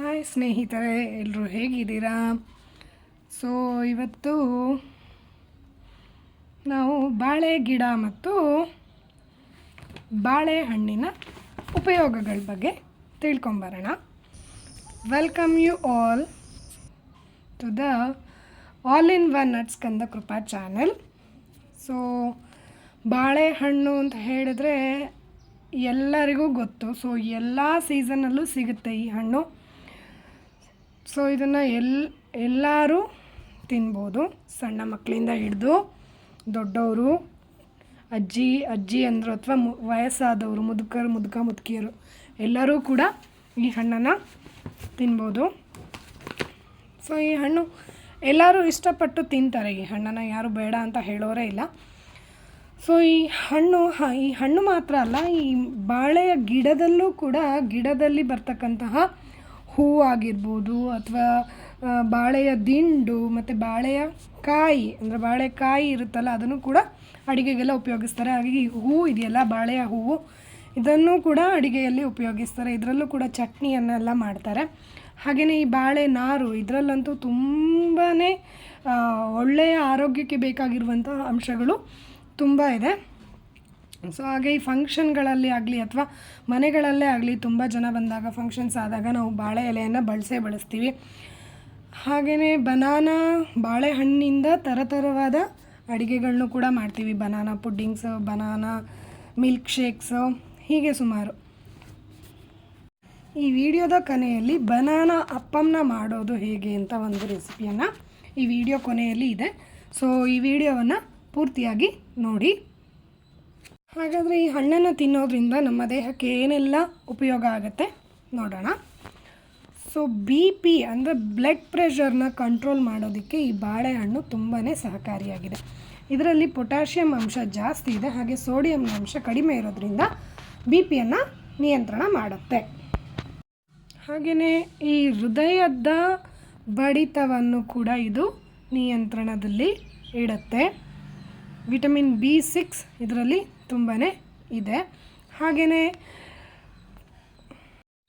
Hi ಸ್ನೇಹಿತರೆ ಎಲ್ಲರೂ ಹೇಗಿದ್ದೀರಾ? ಸೊ ಇವತ್ತು ನಾವು ಬಾಳೆ ಗಿಡ ಮತ್ತು ಬಾಳೆಹಣ್ಣಿನ ಉಪಯೋಗಗಳ ಬಗ್ಗೆ ತಿಳ್ಕೊಂಬರೋಣ. Welcome you all to the all in one nuts Kanda Krupa channel so ಬಾಳೆಹಣ್ಣು ಅಂತ ಹೇಳಿದ್ರೆ ಎಲ್ಲರಿಗೂ ಗೊತ್ತು. ಸೊ ಎಲ್ಲ ಸೀಸನಲ್ಲೂ ಸಿಗುತ್ತೆ ಈ ಹಣ್ಣು. ಸೊ ಇದನ್ನು ಎಲ್, ಎಲ್ಲರೂ ತಿನ್ಬೋದು. ಸಣ್ಣ ಮಕ್ಕಳಿಂದ ಹಿಡಿದು ದೊಡ್ಡವರು, ಅಜ್ಜಿ ಅಜ್ಜಿ ಅಂದರು ಅಥವಾ ಮು, ವಯಸ್ಸಾದವರು, ಮುದುಕರು, ಮುದುಕ, ಮುದುಕಿಯರು, ಎಲ್ಲರೂ ಕೂಡ ಈ ಹಣ್ಣನ್ನು ತಿನ್ಬೋದು. ಸೊ ಈ ಹಣ್ಣು ಎಲ್ಲರೂ ಇಷ್ಟಪಟ್ಟು ತಿಂತಾರೆ. ಈ ಹಣ್ಣನ್ನು ಯಾರು ಬೇಡ ಅಂತ ಹೇಳೋರೇ ಇಲ್ಲ. ಸೊ ಈ ಹಣ್ಣು ಈ ಹಣ್ಣು ಮಾತ್ರ ಅಲ್ಲ, ಈ ಬಾಳೆಯ ಗಿಡದಲ್ಲೂ ಕೂಡ ಗಿಡದಲ್ಲಿ ಬರ್ತಕ್ಕಂತಹ ಹೂವು ಆಗಿರ್ಬೋದು ಅಥವಾ ಬಾಳೆಯ ದಿಂಡು ಮತ್ತು ಬಾಳೆಯ ಕಾಯಿ, ಅಂದರೆ ಬಾಳೆಕಾಯಿ ಇರುತ್ತಲ್ಲ, ಅದನ್ನು ಕೂಡ ಅಡುಗೆಗೆಲ್ಲ ಉಪಯೋಗಿಸ್ತಾರೆ. ಹಾಗಾಗಿ ಹೂವು ಇದೆಯಲ್ಲ, ಬಾಳೆಯ ಹೂವು ಇದನ್ನು ಕೂಡ ಅಡುಗೆಯಲ್ಲಿ ಉಪಯೋಗಿಸ್ತಾರೆ. ಇದರಲ್ಲೂ ಕೂಡ ಚಟ್ನಿಯನ್ನೆಲ್ಲ ಮಾಡ್ತಾರೆ. ಹಾಗೆಯೇ ಈ ಬಾಳೆ ನಾರು, ಇದರಲ್ಲಂತೂ ತುಂಬಾ ಒಳ್ಳೆಯ ಆರೋಗ್ಯಕ್ಕೆ ಬೇಕಾಗಿರುವಂಥ ಅಂಶಗಳು ತುಂಬ ಇದೆ. ಸೊ ಹಾಗೆ ಈ ಫಂಕ್ಷನ್ಗಳಲ್ಲಿ ಆಗಲಿ ಅಥವಾ ಮನೆಗಳಲ್ಲೇ ಆಗಲಿ ತುಂಬ ಜನ ಬಂದಾಗ ಫಂಕ್ಷನ್ಸ್ ಆದಾಗ ನಾವು ಬಾಳೆ ಎಲೆಯನ್ನು ಬಳಸೇ ಬಳಸ್ತೀವಿ. ಹಾಗೆಯೇ ಬನಾನಾ ಬಾಳೆಹಣ್ಣಿಂದ ಥರಥರವಾದ ಅಡುಗೆಗಳನ್ನು ಕೂಡ ಮಾಡ್ತೀವಿ. Banana puddings banana milk shakes ಹೀಗೆ ಸುಮಾರು. ಈ ವಿಡಿಯೋದ ಕೊನೆಯಲ್ಲಿ ಬನಾನಾ ಅಪ್ಪಂನ ಮಾಡೋದು ಹೇಗೆ ಅಂತ ಒಂದು ರೆಸಿಪಿಯನ್ನು ಈ ವಿಡಿಯೋ ಕೊನೆಯಲ್ಲಿ ಇದೆ. ಸೊ ಈ ವಿಡಿಯೋವನ್ನು ಪೂರ್ತಿಯಾಗಿ ನೋಡಿ. ಹಾಗಾದರೆ ಈ ಹಣ್ಣನ್ನು ತಿನ್ನೋದ್ರಿಂದ ನಮ್ಮ ದೇಹಕ್ಕೆ ಏನೆಲ್ಲ ಉಪಯೋಗ ಆಗುತ್ತೆ ನೋಡೋಣ. ಸೊ ಬಿ ಪಿ ಅಂದರೆ ಬ್ಲಡ್ ಪ್ರೆಷರ್ನ ಕಂಟ್ರೋಲ್ ಮಾಡೋದಕ್ಕೆ ಈ ಬಾಳೆಹಣ್ಣು ತುಂಬಾ ಸಹಕಾರಿಯಾಗಿದೆ. ಇದರಲ್ಲಿ ಪೊಟ್ಯಾಷಿಯಂ ಅಂಶ ಜಾಸ್ತಿ ಇದೆ, ಹಾಗೆ ಸೋಡಿಯಂನ ಅಂಶ ಕಡಿಮೆ ಇರೋದ್ರಿಂದ ಬಿ ಪಿಯನ್ನು ನಿಯಂತ್ರಣ ಮಾಡುತ್ತೆ. ಹಾಗೆಯೇ ಈ ಹೃದಯದ ಬಡಿತವನ್ನು ಕೂಡ ಇದು ನಿಯಂತ್ರಣದಲ್ಲಿ ಇಡುತ್ತೆ. ವಿಟಮಿನ್ ಬಿ ಸಿಕ್ಸ್ ಇದರಲ್ಲಿ ತುಂಬಾ ಇದೆ. ಹಾಗೆಯೇ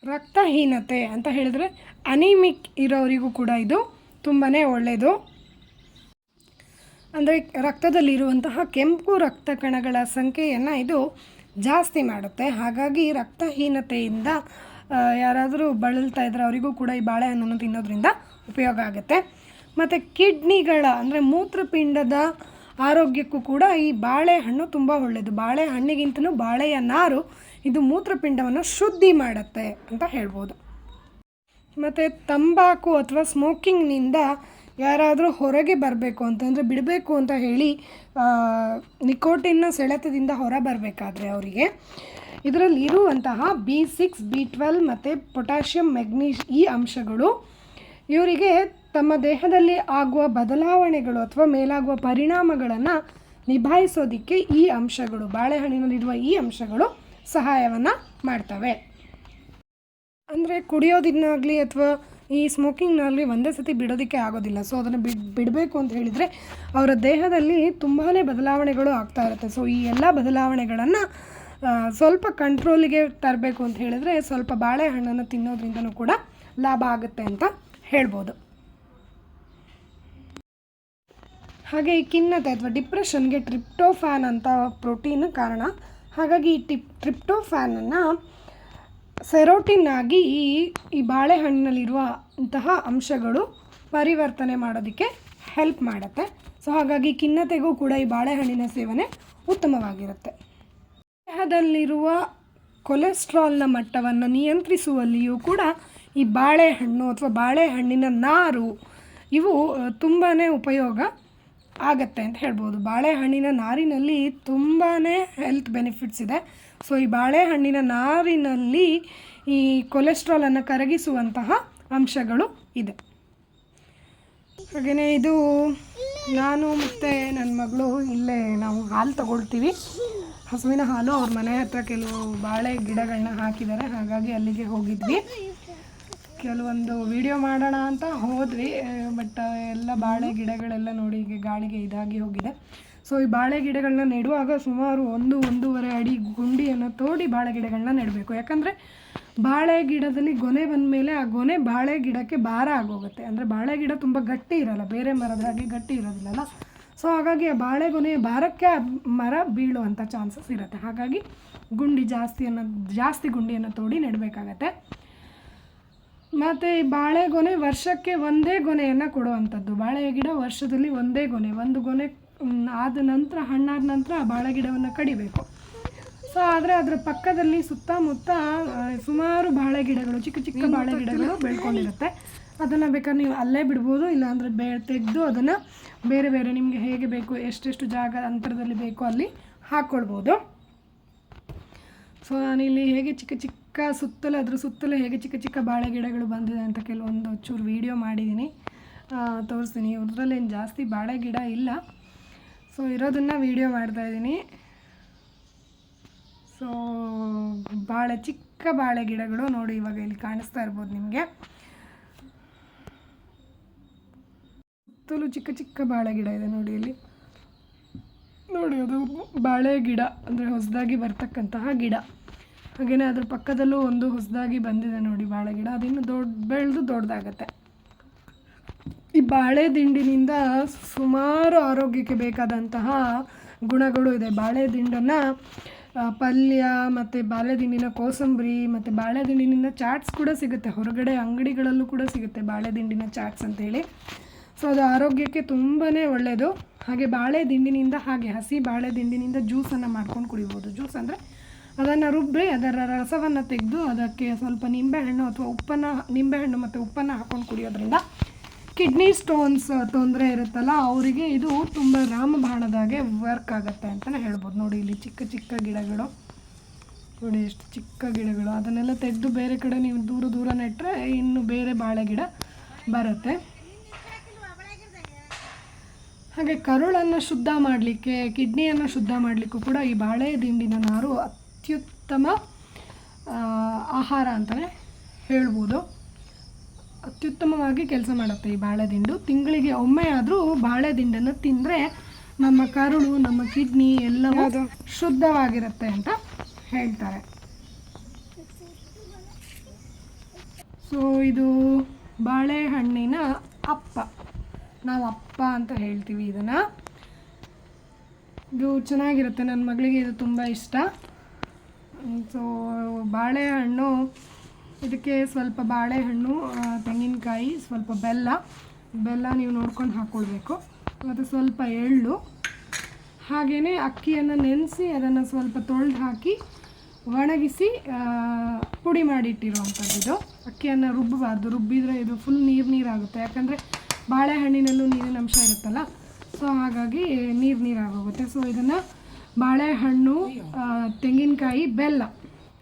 ರಕ್ತಹೀನತೆ ಅಂತ ಹೇಳಿದ್ರೆ ಅನಿಮಿಕ್ ಇರೋರಿಗೂ ಕೂಡ ಇದು ತುಂಬಾ ಒಳ್ಳೆಯದು ಅಂದರೆ ರಕ್ತದಲ್ಲಿರುವಂತಹ ಕೆಂಪು ರಕ್ತ ಕಣಗಳ ಸಂಖ್ಯೆಯನ್ನು ಇದು ಜಾಸ್ತಿ ಮಾಡುತ್ತೆ. ಹಾಗಾಗಿ ರಕ್ತಹೀನತೆಯಿಂದ ಯಾರಾದರೂ ಬಳಲ್ತಾ ಇದ್ದರೆ ಅವರಿಗೂ ಕೂಡ ಈ ಬಾಳೆಹಣ್ಣನ್ನು ತಿನ್ನೋದ್ರಿಂದ ಉಪಯೋಗ ಆಗುತ್ತೆ. ಮತ್ತು ಕಿಡ್ನಿಗಳ ಅಂದರೆ ಮೂತ್ರಪಿಂಡದ ಆರೋಗ್ಯಕ್ಕೂ ಕೂಡ ಈ ಬಾಳೆಹಣ್ಣು ತುಂಬ ಒಳ್ಳೆಯದು ಬಾಳೆಹಣ್ಣಿಗಿಂತಲೂ ಬಾಳೆಯ ನಾರು ಇದು ಮೂತ್ರಪಿಂಡವನ್ನು ಶುದ್ಧಿ ಮಾಡುತ್ತೆ ಅಂತ ಹೇಳ್ಬೋದು. ಮತ್ತು ತಂಬಾಕು ಅಥವಾ ಸ್ಮೋಕಿಂಗ್ನಿಂದ ಯಾರಾದರೂ ಹೊರಗೆ ಬರಬೇಕು ಅಂತಂದರೆ ಬಿಡಬೇಕು ಅಂತ ಹೇಳಿ ನಿಕೋಟಿನ್ನ ಸೆಳೆತದಿಂದ ಹೊರ ಬರಬೇಕಾದ್ರೆ ಅವರಿಗೆ ಇದರಲ್ಲಿ ಇರುವಂತಹ ಬಿ ಸಿಕ್ಸ್, ಬಿ ಟ್ವೆಲ್ ಮತ್ತು ಪೊಟ್ಯಾಷಿಯಂ ಮೆಗ್ನೀಷ್ ಈ ಅಂಶಗಳು, ಇವರಿಗೆ ತಮ್ಮ ದೇಹದಲ್ಲಿ ಆಗುವ ಬದಲಾವಣೆಗಳು ಅಥವಾ ಮೇಲಾಗುವ ಪರಿಣಾಮಗಳನ್ನು ನಿಭಾಯಿಸೋದಕ್ಕೆ ಈ ಅಂಶಗಳು, ಬಾಳೆಹಣ್ಣಿನಲ್ಲಿರುವ ಈ ಅಂಶಗಳು ಸಹಾಯವನ್ನು ಮಾಡ್ತವೆ. ಅಂದರೆ ಕುಡಿಯೋದನ್ನಾಗಲಿ ಅಥವಾ ಈ ಸ್ಮೋಕಿಂಗ್ನಾಗಲಿ ಒಂದೇ ಸತಿ ಬಿಡೋದಕ್ಕೆ ಆಗೋದಿಲ್ಲ. ಸೊ ಅದನ್ನು ಬಿಡ್, ಬಿಡಬೇಕು ಅಂತ ಹೇಳಿದರೆ ಅವರ ದೇಹದಲ್ಲಿ ತುಂಬಾ ಬದಲಾವಣೆಗಳು ಆಗ್ತಾ ಇರುತ್ತೆ. ಸೊ ಈ ಎಲ್ಲ ಬದಲಾವಣೆಗಳನ್ನು ಸ್ವಲ್ಪ ಕಂಟ್ರೋಲಿಗೆ ತರಬೇಕು ಅಂತ ಹೇಳಿದರೆ ಸ್ವಲ್ಪ ಬಾಳೆಹಣ್ಣನ್ನು ತಿನ್ನೋದ್ರಿಂದನೂ ಕೂಡ ಲಾಭ ಆಗುತ್ತೆ ಅಂತ ಹೇಳ್ಬೋದು. ಹಾಗೆ ಈ ಖಿನ್ನತೆ ಅಥವಾ ಡಿಪ್ರೆಷನ್ಗೆ ಟ್ರಿಪ್ಟೋಫ್ಯಾನ್ ಅಂತ ಪ್ರೋಟೀನ್ ಕಾರಣ. ಹಾಗಾಗಿ ಈ ಟಿಪ್ ಟ್ರಿಪ್ಟೋಫ್ಯಾನನ್ನು ಸೆರೋಟಿನ್ ಆಗಿ ಈ ಈ ಬಾಳೆಹಣ್ಣಿನಲ್ಲಿರುವ ಅಂತಹ ಅಂಶಗಳು ಪರಿವರ್ತನೆ ಮಾಡೋದಕ್ಕೆ ಹೆಲ್ಪ್ ಮಾಡುತ್ತೆ. ಸೊ ಹಾಗಾಗಿ ಖಿನ್ನತೆಗೂ ಕೂಡ ಈ ಬಾಳೆಹಣ್ಣಿನ ಸೇವನೆ ಉತ್ತಮವಾಗಿರುತ್ತೆ. ದೇಹದಲ್ಲಿರುವ ಕೊಲೆಸ್ಟ್ರಾಲ್ನ ಮಟ್ಟವನ್ನು ನಿಯಂತ್ರಿಸುವಲ್ಲಿಯೂ ಕೂಡ ಈ ಬಾಳೆಹಣ್ಣು ಅಥವಾ ಬಾಳೆಹಣ್ಣಿನ ನಾರು, ಇವು ತುಂಬಾ ಉಪಯೋಗ ಆಗತ್ತೆ ಅಂತ ಹೇಳ್ಬೋದು. ಬಾಳೆಹಣ್ಣಿನ ನಾರಿನಲ್ಲಿ ತುಂಬಾ ಹೆಲ್ತ್ ಬೆನಿಫಿಟ್ಸ್ ಇದೆ. ಸೊ ಈ ಬಾಳೆಹಣ್ಣಿನ ನಾರಿನಲ್ಲಿ ಈ ಕೊಲೆಸ್ಟ್ರಾಲನ್ನು ಕರಗಿಸುವಂತಹ ಅಂಶಗಳು ಇದೆ. ಹಾಗೆಯೇ ಇದು ನಾನು ಮತ್ತು ನನ್ನ ಮಗಳು ಇಲ್ಲೇ ನಾವು ಹಾಲು ತಗೊಳ್ತೀವಿ. ಹಸುವಿನ ಹಾಲು ಅವ್ರ ಮನೆ ಹತ್ರ ಕೆಲವು ಬಾಳೆ ಗಿಡಗಳನ್ನ ಹಾಕಿದ್ದಾರೆ. ಹಾಗಾಗಿ ಅಲ್ಲಿಗೆ ಹೋಗಿದ್ವಿ. ಕೆಲವೊಂದು ವಿಡಿಯೋ ಮಾಡೋಣ ಅಂತ ಹೋದ್ವಿ ಬಟ್ ಎಲ್ಲ ಬಾಳೆ ಗಿಡಗಳೆಲ್ಲ ನೋಡಿ ಈಗ ಗಾಳಿಗೆ ಇದಾಗಿ ಹೋಗಿದೆ. ಸೊ ಈ ಬಾಳೆ ಗಿಡಗಳನ್ನ ನೆಡುವಾಗ ಸುಮಾರು ಒಂದು, ಒಂದೂವರೆ ಅಡಿ ಗುಂಡಿಯನ್ನು ತೋಡಿ ಬಾಳೆ ಗಿಡಗಳನ್ನ ನೆಡಬೇಕು. ಯಾಕಂದರೆ ಬಾಳೆ ಗಿಡದಲ್ಲಿ ಗೊನೆ ಬಂದ ಮೇಲೆ ಆ ಗೊನೆ ಬಾಳೆ ಗಿಡಕ್ಕೆ ಭಾರ ಆಗೋಗುತ್ತೆ. ಅಂದರೆ ಬಾಳೆ ಗಿಡ ತುಂಬ ಗಟ್ಟಿ ಇರಲ್ಲ, ಬೇರೆ ಮರದ ಹಾಗೆ ಗಟ್ಟಿ ಇರೋದಿಲ್ಲಲ್ಲ. ಸೊ ಹಾಗಾಗಿ ಆ ಬಾಳೆ ಗೊನೆಯ ಭಾರಕ್ಕೆ ಆ ಮರ ಬೀಳುವಂಥ ಚಾನ್ಸಸ್ ಇರುತ್ತೆ. ಹಾಗಾಗಿ ಗುಂಡಿ ಜಾಸ್ತಿಯನ್ನು, ಜಾಸ್ತಿ ಗುಂಡಿಯನ್ನು ತೋಡಿ ನೆಡಬೇಕಾಗತ್ತೆ. ಮತ್ತು ಈ ಬಾಳೆಗೊನೆ ವರ್ಷಕ್ಕೆ ಒಂದೇ ಗೊನೆಯನ್ನು ಕೊಡುವಂಥದ್ದು. ಬಾಳೆ ಗಿಡ ವರ್ಷದಲ್ಲಿ ಒಂದೇ ಗೊನೆ ಒಂದು ಗೊನೆ ಆದ ನಂತರ ಹಣ್ಣಾದ ನಂತರ ಆ ಬಾಳೆ ಗಿಡವನ್ನು ಕಡಿಬೇಕು. ಸೊ ಆದರೆ ಅದರ ಪಕ್ಕದಲ್ಲಿ ಸುತ್ತಮುತ್ತ ಸುಮಾರು ಬಾಳೆ ಗಿಡಗಳು ಚಿಕ್ಕ ಚಿಕ್ಕ ಬಾಳೆ ಗಿಡಗಳು ಬೆಳ್ಕೊಂಡಿರುತ್ತೆ. ಅದನ್ನು ಬೇಕಾದ್ರೆ ನೀವು ಅಲ್ಲೇ ಬಿಡ್ಬೋದು ಇಲ್ಲಾಂದರೆ ಬೇ ತೆಗೆದು ಅದನ್ನು ಬೇರೆ ಬೇರೆ ನಿಮಗೆ ಹೇಗೆ ಬೇಕು ಎಷ್ಟೆಷ್ಟು ಜಾಗ ಅಂತರದಲ್ಲಿ ಬೇಕೋ ಅಲ್ಲಿ ಹಾಕ್ಕೊಳ್ಬೋದು ಸೊ ನಾನಿಲ್ಲಿ ಹೇಗೆ ಚಿಕ್ಕ ಚಿಕ್ಕ ಸುತ್ತಲೂ, ಅದ್ರ ಸುತ್ತಲೂ ಹೇಗೆ ಚಿಕ್ಕ ಚಿಕ್ಕ ಬಾಳೆ ಗಿಡಗಳು ಬಂದಿದೆ ಅಂತ ಕೆಲವೊಂದು ಚೂರು ವೀಡಿಯೋ ಮಾಡಿದ್ದೀನಿ ತೋರಿಸ್ತೀನಿ. ಇವ್ರದ್ರಲ್ಲಿ ಏನು ಜಾಸ್ತಿ ಬಾಳೆ ಗಿಡ ಇಲ್ಲ. ಸೊ ಇರೋದನ್ನು ವೀಡಿಯೋ ಮಾಡ್ತಾಯಿದ್ದೀನಿ ಸೊ ಬಾಳೆ, ಚಿಕ್ಕ ಬಾಳೆ ಗಿಡಗಳು ನೋಡಿ ಇವಾಗ ಇಲ್ಲಿ ಕಾಣಿಸ್ತಾ ಇರ್ಬೋದು ನಿಮಗೆ. ಸುತ್ತಲೂ ಚಿಕ್ಕ ಚಿಕ್ಕ ಬಾಳೆ ಗಿಡ ಇದೆ ನೋಡಿ ಇಲ್ಲಿ. ನೋಡಿ ಅದು ಬಾಳೆ ಗಿಡ, ಅಂದರೆ ಹೊಸದಾಗಿ ಬರ್ತಕ್ಕಂತಹ ಗಿಡ. ಹಾಗೆಯೇ ಅದ್ರ ಪಕ್ಕದಲ್ಲೂ ಒಂದು ಹೊಸದಾಗಿ ಬಂದಿದೆ ನೋಡಿ ಬಾಳೆ ಗಿಡ. ಅದಿನ್ನು ದೊಡ್ಡ, ಬೆಳೆದು ದೊಡ್ಡದಾಗತ್ತೆ. ಈ ಬಾಳೆ ದಿಂಡಿನಿಂದ ಸುಮಾರು ಆರೋಗ್ಯಕ್ಕೆ ಬೇಕಾದಂತಹ ಗುಣಗಳು ಇದೆ. ಬಾಳೆ ದಿಂಡನ್ನು ಪಲ್ಯ ಮತ್ತು ಬಾಳೆ ದಿಂಡಿನ ಕೋಸಂಬರಿ ಮತ್ತು ಬಾಳೆ ದಿಂಡಿನಿಂದ ಚಾಟ್ಸ್ ಕೂಡ ಸಿಗುತ್ತೆ. ಹೊರಗಡೆ ಅಂಗಡಿಗಳಲ್ಲೂ ಕೂಡ ಸಿಗುತ್ತೆ ಬಾಳೆ ದಿಂಡಿನ ಚಾಟ್ಸ್ ಅಂತೇಳಿ ಸೊ, ಅದು ಆರೋಗ್ಯಕ್ಕೆ ತುಂಬಾ ಒಳ್ಳೆಯದು ಹಾಗೆ ಬಾಳೆ ದಿಂಡಿನಿಂದ ಹಾಗೆ ಹಸಿ ಬಾಳೆ ದಿಂಡಿನಿಂದ ಜ್ಯೂಸನ್ನು ಮಾಡ್ಕೊಂಡು ಕುಡಿಬೋದು. ಜ್ಯೂಸ್ ಅಂದರೆ ಅದನ್ನು ರುಬ್ಬಿ ಅದರ ರಸವನ್ನು ತೆಗೆದು ಅದಕ್ಕೆ ಸ್ವಲ್ಪ ನಿಂಬೆಹಣ್ಣು ಅಥವಾ ಉಪ್ಪನ್ನು, ನಿಂಬೆಹಣ್ಣು ಮತ್ತು ಉಪ್ಪನ್ನು ಹಾಕ್ಕೊಂಡು ಕುಡಿಯೋದ್ರಿಂದ ಕಿಡ್ನಿ ಸ್ಟೋನ್ಸ್ ತೊಂದರೆ ಇರುತ್ತಲ್ಲ, ಅವರಿಗೆ ಇದು ತುಂಬ ರಾಮಬಾಣದಾಗೆ ವರ್ಕ್ ಆಗುತ್ತೆ ಅಂತಲೇ ಹೇಳ್ಬೋದು. ನೋಡಿ ಇಲ್ಲಿ ಚಿಕ್ಕ ಚಿಕ್ಕ ಗಿಡಗಳು. ನೋಡಿ ಎಷ್ಟು ಚಿಕ್ಕ ಗಿಡಗಳು. ಅದನ್ನೆಲ್ಲ ತೆಗೆದು ಬೇರೆ ಕಡೆ ನೀವು ದೂರ ದೂರ ನೆಟ್ಟರೆ ಇನ್ನು ಬೇರೆ ಬಾಳೆ ಗಿಡ ಬರುತ್ತೆ. ಹಾಗೆ ಕರುಳನ್ನು ಶುದ್ಧ ಮಾಡಲಿಕ್ಕೆ, ಕಿಡ್ನಿಯನ್ನು ಶುದ್ಧ ಮಾಡಲಿಕ್ಕೂ ಕೂಡ ಈ ಬಾಳೆ, ದಿಂಡಿನ ನಾರು ಅತ್ಯುತ್ತಮ ಆಹಾರ ಅಂತಲೇ ಹೇಳ್ಬೋದು. ಅತ್ಯುತ್ತಮವಾಗಿ ಕೆಲಸ ಮಾಡುತ್ತೆ ಈ ಬಾಳೆದಿಂಡು ತಿಂಗಳಿಗೆ ಒಮ್ಮೆ ಆದರೂ ಬಾಳೆದಿಂಡನ್ನು ತಿಂದರೆ ನಮ್ಮ ಕರುಳು ನಮ್ಮ ಕಿಡ್ನಿ ಎಲ್ಲವೂ ಶುದ್ಧವಾಗಿರುತ್ತೆ ಅಂತ ಹೇಳ್ತಾರೆ. ಸೊ ಇದು ಬಾಳೆಹಣ್ಣಿನ ಅಪ್ಪ. ನಾವು ಅಪ್ಪ ಅಂತ ಹೇಳ್ತೀವಿ ಇದನ್ನು. ಇದು ಚೆನ್ನಾಗಿರುತ್ತೆ. ನನ್ನ ಮಗಳಿಗೆ ಇದು ತುಂಬ ಇಷ್ಟ. ಸೊ ಬಾಳೆಹಣ್ಣು, ಇದಕ್ಕೆ ಸ್ವಲ್ಪ ಬಾಳೆಹಣ್ಣು ತೆಂಗಿನಕಾಯಿ, ಸ್ವಲ್ಪ ಬೆಲ್ಲ. ಬೆಲ್ಲ ನೀವು ನೋಡ್ಕೊಂಡು ಹಾಕ್ಕೊಳ್ಬೇಕು ಮತ್ತು ಸ್ವಲ್ಪ ಎಳ್ಳು. ಹಾಗೆಯೇ ಅಕ್ಕಿಯನ್ನು ನೆನೆಸಿ ಅದನ್ನು ಸ್ವಲ್ಪ ತೊಳೆದು ಹಾಕಿ ಒಣಗಿಸಿ ಪುಡಿ ಮಾಡಿಟ್ಟಿರುವಂಥದ್ದು ಅಕ್ಕಿಯನ್ನು ರುಬ್ಬಬಾರ್ದು. ರುಬ್ಬಿದರೆ ಇದು ಫುಲ್ ನೀರು ನೀರಾಗುತ್ತೆ. ಯಾಕಂದರೆ ಬಾಳೆಹಣ್ಣಿನಲ್ಲೂ ನೀರಿನ ಅಂಶ ಇರುತ್ತಲ್ಲ? ಸೊ ಹಾಗಾಗಿ ನೀರು ನೀರಾಗೋಗುತ್ತೆ. ಸೊ ಇದನ್ನು ಬಾಳೆಹಣ್ಣು ತೆಂಗಿನಕಾಯಿ, ಬೆಲ್ಲ.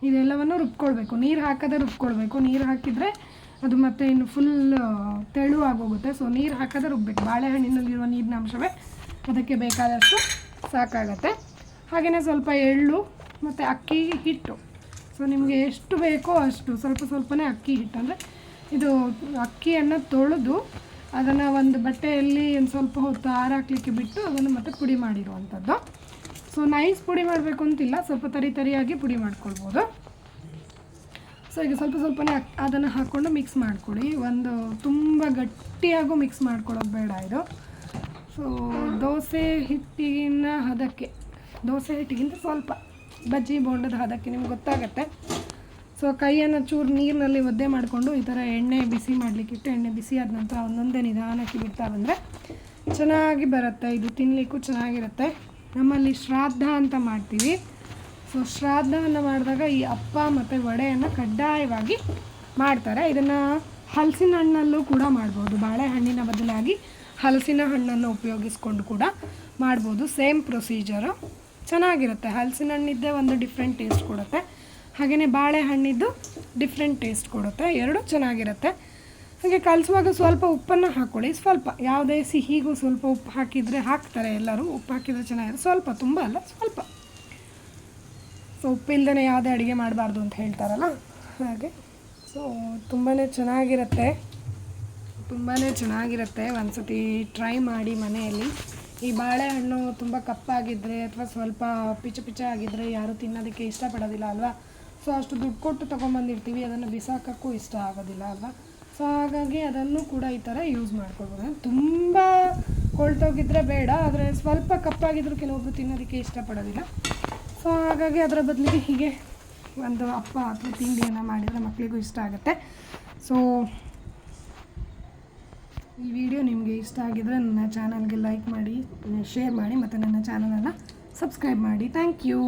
ಇದೆಲ್ಲವನ್ನು ರುಬ್ಕೊಳ್ಬೇಕು. ನೀರು ಹಾಕದೆ ರುಬ್ಕೊಳ್ಬೇಕು. ನೀರು ಹಾಕಿದರೆ ಅದು ಮತ್ತೆ ಇನ್ನು ಫುಲ್ ತೆಳು ಆಗೋಗುತ್ತೆ. ಸೊ ನೀರು ಹಾಕದೆ ರುಬ್ಬೇಕು. ಬಾಳೆಹಣ್ಣಿನಲ್ಲಿರುವ ನೀರಿನ ಅಂಶವೇ ಅದಕ್ಕೆ ಬೇಕಾದಷ್ಟು ಸಾಕಾಗತ್ತೆ. ಹಾಗೆಯೇ ಸ್ವಲ್ಪ ಎಳ್ಳು ಮತ್ತು ಅಕ್ಕಿ ಹಿಟ್ಟು. ಸೊ ನಿಮಗೆ ಎಷ್ಟು ಬೇಕೋ ಅಷ್ಟು, ಸ್ವಲ್ಪ ಸ್ವಲ್ಪನೇ ಅಕ್ಕಿ ಹಿಟ್ಟು. ಅಂದರೆ ಇದು ಅಕ್ಕಿಯನ್ನು ತೊಳೆದು ಅದನ್ನು ಒಂದು ಬಟ್ಟೆಯಲ್ಲಿ ಒಂದು ಸ್ವಲ್ಪ ಹೊತ್ತು ಆರಾಕ್ಲಿಕ್ಕೆ ಬಿಟ್ಟು ಅದನ್ನು ಮತ್ತೆ ಪುಡಿ ಮಾಡಿರುವಂಥದ್ದು. ಸೊ ನೈಸ್ ಪುಡಿ ಮಾಡಬೇಕು ಅಂತಿಲ್ಲ. ಸ್ವಲ್ಪ ತರಿ ತರಿಯಾಗಿ ಪುಡಿ ಮಾಡ್ಕೊಳ್ಬೋದು. ಸೊ ಈಗ ಸ್ವಲ್ಪ ಸ್ವಲ್ಪನೇ ಅದನ್ನು ಹಾಕ್ಕೊಂಡು ಮಿಕ್ಸ್ ಮಾಡ್ಕೊಳ್ಳಿ. ಒಂದು ತುಂಬ ಗಟ್ಟಿಯಾಗೂ ಮಿಕ್ಸ್ ಮಾಡ್ಕೊಳ್ಳೋದು ಬೇಡ ಇದು. ಸೊ ದೋಸೆ ಹಿಟ್ಟಿನ ಹದಕ್ಕೆ, ದೋಸೆ ಹಿಟ್ಟಿಗಿಂತ ಸ್ವಲ್ಪ ಬಜ್ಜಿ ಬೋಂಡದ ಹದಕ್ಕೆ ನಿಮ್ಗೆ ಗೊತ್ತಾಗತ್ತೆ. ಸೊ ಕೈಯನ್ನು ಚೂರು ನೀರಿನಲ್ಲಿ ಒದ್ದೆ ಮಾಡಿಕೊಂಡು ಈ ಥರ ಎಣ್ಣೆ ಬಿಸಿ ಮಾಡಲಿಕ್ಕಿಟ್ಟು ಎಣ್ಣೆ ಬಿಸಿ ಆದ ನಂತರ ಒಂದೊಂದೇ ನಿಧಾನಕ್ಕೆ ಬಿಡ್ತಾ ಬಂದರೆ ಚೆನ್ನಾಗಿ ಬರುತ್ತೆ. ಇದು ತಿನ್ನಲಿಕ್ಕೂ ಚೆನ್ನಾಗಿರುತ್ತೆ. ನಮ್ಮಲ್ಲಿ ಶ್ರಾದ್ದ ಅಂತ ಮಾಡ್ತೀವಿ. ಸೊ ಶ್ರಾದ್ದವನ್ನು ಮಾಡಿದಾಗ ಈ ಅಪ್ಪ ಮತ್ತು ವಡೆಯನ್ನು ಕಡ್ಡಾಯವಾಗಿ ಮಾಡ್ತಾರೆ. ಇದನ್ನು ಹಲಸಿನ ಹಣ್ಣಲ್ಲೂ ಕೂಡ ಮಾಡ್ಬೋದು. ಬಾಳೆಹಣ್ಣಿನ ಬದಲಾಗಿ ಹಲಸಿನ ಹಣ್ಣನ್ನು ಉಪಯೋಗಿಸ್ಕೊಂಡು ಕೂಡ ಮಾಡ್ಬೋದು. Same procedure. ಚೆನ್ನಾಗಿರುತ್ತೆ. ಹಲಸಿನ ಹಣ್ಣಿದ್ದೇ ಒಂದು ಡಿಫ್ರೆಂಟ್ ಟೇಸ್ಟ್ ಕೊಡುತ್ತೆ. ಹಾಗೆಯೇ ಬಾಳೆಹಣ್ಣಿದ್ದು ಡಿಫ್ರೆಂಟ್ ಟೇಸ್ಟ್ ಕೊಡುತ್ತೆ. ಎರಡೂ ಚೆನ್ನಾಗಿರುತ್ತೆ. ಹಾಗೆ ಕಲಿಸುವಾಗ ಸ್ವಲ್ಪ ಉಪ್ಪನ್ನು ಹಾಕ್ಕೊಳ್ಳಿ ಸ್ವಲ್ಪ ಯಾವುದೇ ಸಿಹಿಗೂ ಸ್ವಲ್ಪ ಉಪ್ಪು ಹಾಕಿದರೆ ಹಾಕ್ತಾರೆ ಎಲ್ಲರೂ. ಉಪ್ಪು ಹಾಕಿದರೆ ಚೆನ್ನಾಗಿರುತ್ತೆ. ಸ್ವಲ್ಪ ತುಂಬ ಅಲ್ಲ, ಸ್ವಲ್ಪ. ಸೊ ಉಪ್ಪಿಲ್ದೇ ಯಾವುದೇ ಅಡುಗೆ ಮಾಡಬಾರ್ದು ಅಂತ ಹೇಳ್ತಾರಲ್ಲ? ಹಾಗೆ. ಸೊ ತುಂಬಾ ಚೆನ್ನಾಗಿರುತ್ತೆ. ತುಂಬಾ ಚೆನ್ನಾಗಿರುತ್ತೆ. ಒಂದ್ಸತಿ ಟ್ರೈ ಮಾಡಿ ಮನೆಯಲ್ಲಿ. ಈ ಬಾಳೆಹಣ್ಣು ತುಂಬ ಕಪ್ಪಾಗಿದ್ದರೆ ಅಥವಾ ಸ್ವಲ್ಪ ಪಿಚ ಪಿಚ ಆಗಿದ್ದರೆ ಯಾರೂ ತಿನ್ನೋದಕ್ಕೆ ಇಷ್ಟಪಡೋದಿಲ್ಲ ಅಲ್ವಾ? ಸೊ ಅಷ್ಟು ದುಡ್ಡು ಕೊಟ್ಟು ತೊಗೊಂಬಂದಿರ್ತೀವಿ. ಅದನ್ನು ಬಿಸಾಕೋಕ್ಕೂ ಇಷ್ಟ ಆಗೋದಿಲ್ಲ ಅಲ್ವಾ? ಸೊ ಹಾಗಾಗಿ ಅದನ್ನು ಕೂಡ ಈ ಥರ ಯೂಸ್ ಮಾಡ್ಕೊಬೋದು ತುಂಬ ಕೊಳ್ತೋಗಿದ್ರೆ ಬೇಡ, ಆದರೆ ಸ್ವಲ್ಪ ಕಪ್ಪಾಗಿದ್ರು ಕೆಲವೊಬ್ಬರು ತಿನ್ನೋದಕ್ಕೆ ಇಷ್ಟಪಡೋದಿಲ್ಲ. ಸೊ ಹಾಗಾಗಿ ಅದರ ಬದಲಿಗೆ ಹೀಗೆ ಒಂದು ಅಪ್ಪ ಅಥವಾ ತಿಂಡಿಯನ್ನು ಮಾಡಿದರೆ ಮಕ್ಕಳಿಗೂ ಇಷ್ಟ ಆಗುತ್ತೆ. ಸೊ ಈ ವಿಡಿಯೋ ನಿಮಗೆ ಇಷ್ಟ ಆಗಿದರೆ ನನ್ನ ಚಾನಲ್ಗೆ ಲೈಕ್ ಮಾಡಿ ಶೇರ್ ಮಾಡಿ, ಮತ್ತು ನನ್ನ ಚಾನಲನ್ನು ಸಬ್ಸ್ಕ್ರೈಬ್ ಮಾಡಿ. Thank you